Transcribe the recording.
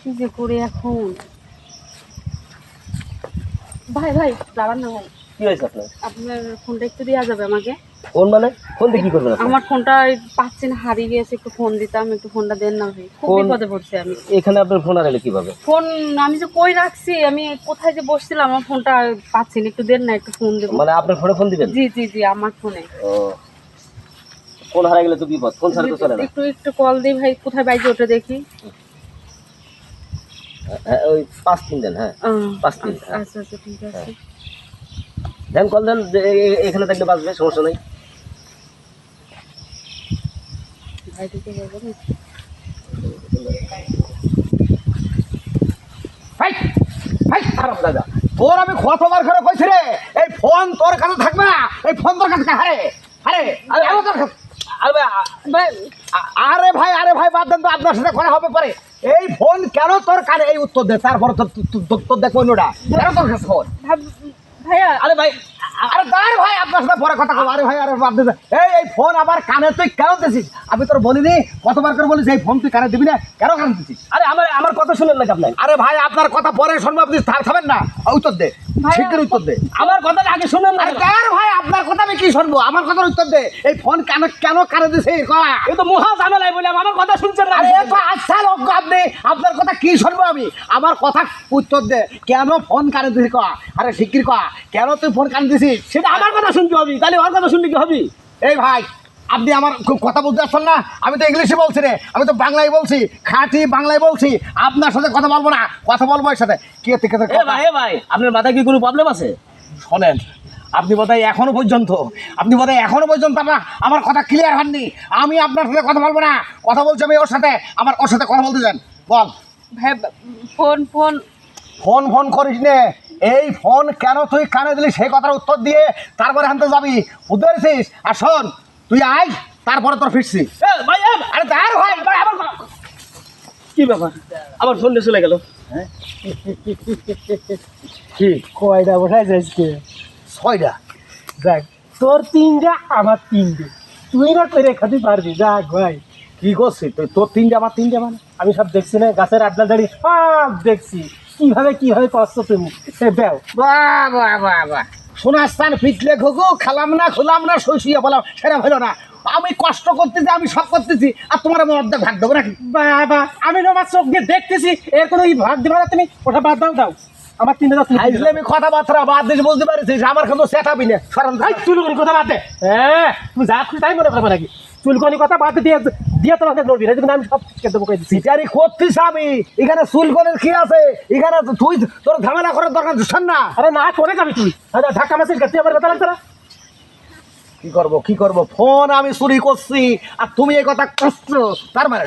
কি যে করে এখন। ভাই ভাই দাঁড়ান না ভাই। কি হয়েছে আপনার? আপনার ফোনটা একটু দেওয়া যাবে আমাকে? ফোন মানে? ফোন দিয়ে কি করবেন আমার ফোনটা পাচ্ছি না হারিয়ে গিয়েছে একটু ফোন দিতাম একটু ফোনটা দেন না ভাই। খুব বিপদে পড়ছি আমি। এখানে আপনার ফোন হারালে কীভাবে? ফোন আমি যে কই রাখছি আমি কোথায় যে বসছিলাম আমার ফোনটা পাচ্ছি না। একটু দেন না একটু ফোন দেবো। মানে আপনার ফোনে ফোন দিবেন? জি জি জি আমার ফোনে। ও। ফোন হারা গেলে তো বিপদ ফোন ছাড়া তো চলে না। একটু একটু কল দিই ভাই কোথায় বাইকে ওটা দেখি। হ্যাঁ, ওই পাঁচ তিন দেন হ্যাঁ পাঁচ তিন আচ্ছা আচ্ছা আচ্ছা, ঠিক আছে দেন কল দেন যে এ- এ- এখানে থাকলে বাঁচবে সমস্যা নেই খারাপ দাদা তোর আমি কতবার করে কইছি রে এই ফোন তোর কাছে থাকবে না এই ফোন তোর কাছে হারে হারে আরে তোর কাছে আরে ভাই, আরে ভাই আরে ভাই বাদ দেন তো আপনার সাথে কথা হবে পারে কেন তোর কানে এই উত্তর দে তারপর তোর দেখো অন্যটা। কেন তোর কাছে ভাইয়া আরে ভাই আরে দাঁড় ভাই আপনার সাথে পরে কথা আরে ভাই আরে বাদ এই এই ফোন আমার কানে তুই কেন দিছিস? আমি তোর বলিনি কতবার করে বলিস এই ফোন তুই কানে দিবি না কেন কানে দিছিস? আরে আমার আমার কথা শুনেন না আপনার আরে ভাই আপনার কথা পরে শুনব আপনি থামেন না। উত্তর দে শিগগির উত্তর দে। আমার কথাটা আগে শুনেন না দাঁড় ভাই আপনার কথা আমি কি শুনব? আমার কথার উত্তর দে। এই ফোন কেন কেন কানে দিছে কয়া তো মহা ঝামেলায় বলে আমার কথা শুনছেন না। আরে তো আচ্ছা লোক আপনি আপনার কথা কি শুনব আমি? আমার কথা উত্তর দে। কেন ফোন কানে দিছিস কয়া আরে শিগগির কয়া কেন তুই ফোন কানে দিছিস? সেটা আমার কথা শুনতে হবে। তাহলে ওর কথা শুনলে কি হবে? এই ভাই আপনি আমার খুব কথা বলতে আসছেন না? আমি তো ইংলিশে বলছি রে। আমি তো বাংলায় বলছি। খাঁটি বাংলায় বলছি। আপনার সাথে কথা বলব না। কথা বলব এর সাথে। কে থেকে ভাই ভাই আপনার মাথায় কি কোনো প্রবলেম আছে? শোনেন আপনি বোধহয় এখনও পর্যন্ত আপনি বোধহয় এখনও পর্যন্ত আমার আমার কথা ক্লিয়ার হননি। আমি আপনার সাথে কথা বলব না। কথা বলছি আমি ওর সাথে। আমার ওর সাথে কথা বলতে চান বল। ভাই ফোন ফোন। ফোন ফোন করিস নে। এই ফোন কেন তুই কানে দিলি সেই কথার উত্তর দিয়ে তারপরে আনতে যাবি। পেরেছিস? আর শোন তুই আয় তারপরে তোর ফিরছি। আরে দাঁড় ভাই কি ব্যাপার? আমার ফোন চলে গেল? কি? কয়টা বসাই যাইছে ছয়টা। দেখ তোর তিনটা আমার তিনটে। তুই না করে খাতে পারবি। দেখ ভাই কি করছিস তুই? তোর তিনটে আমার তিনটে মানে? আমি সব দেখছি না গাছের আড্ডা দাঁড়িয়ে সব দেখছি। কীভাবে কীভাবে কষ্ট তুমি? দেও বাহ বাহ বাহ বাহ। শোনাস্থান ফিটলে ঘুঘু খেলাম না খুলাম না শুয়ে বললাম সেটা হলো না। আমি কষ্ট করতেছি আমি সব করতেছি আর তোমার আমি অর্ধেক ভাগ দেবো নাকি? বাবা আমি তোমার আমার চোখ দিয়ে দেখতেছি এর কোনো ভাগ দেবো না তুমি? ওটা বাদ দাও দাও। আমার তিনটে দাও তুমি তিনটে আমি কথাবার্তা বাদ দিস বুঝতে পারছিস আমার কিন্তু সেটাবি না দাও। এই চুলকনি কথা বাদ দে। হ্যাঁ তুমি যা খুশি তাই মনে করবে নাকি? চুলকনি কথা বাদ দিয়ে দিয়ে তোমাকে নড়বি না আমি সব শিখে দেবো কই দিচ্ছি। সিটারি করতিস আমি। এখানে চুল করে কি আছে? এখানে তুই তোর ঝামেলা করার দরকার দিচ্ছেন না। আরে না করে যাবি তুই? আরে ধাক্কা মাসির কাছে আমার কথা লাগছে না? কি করব কি করব? ফোন আমি চুরি করছি আর তুমি এই কথা করছ তার মানে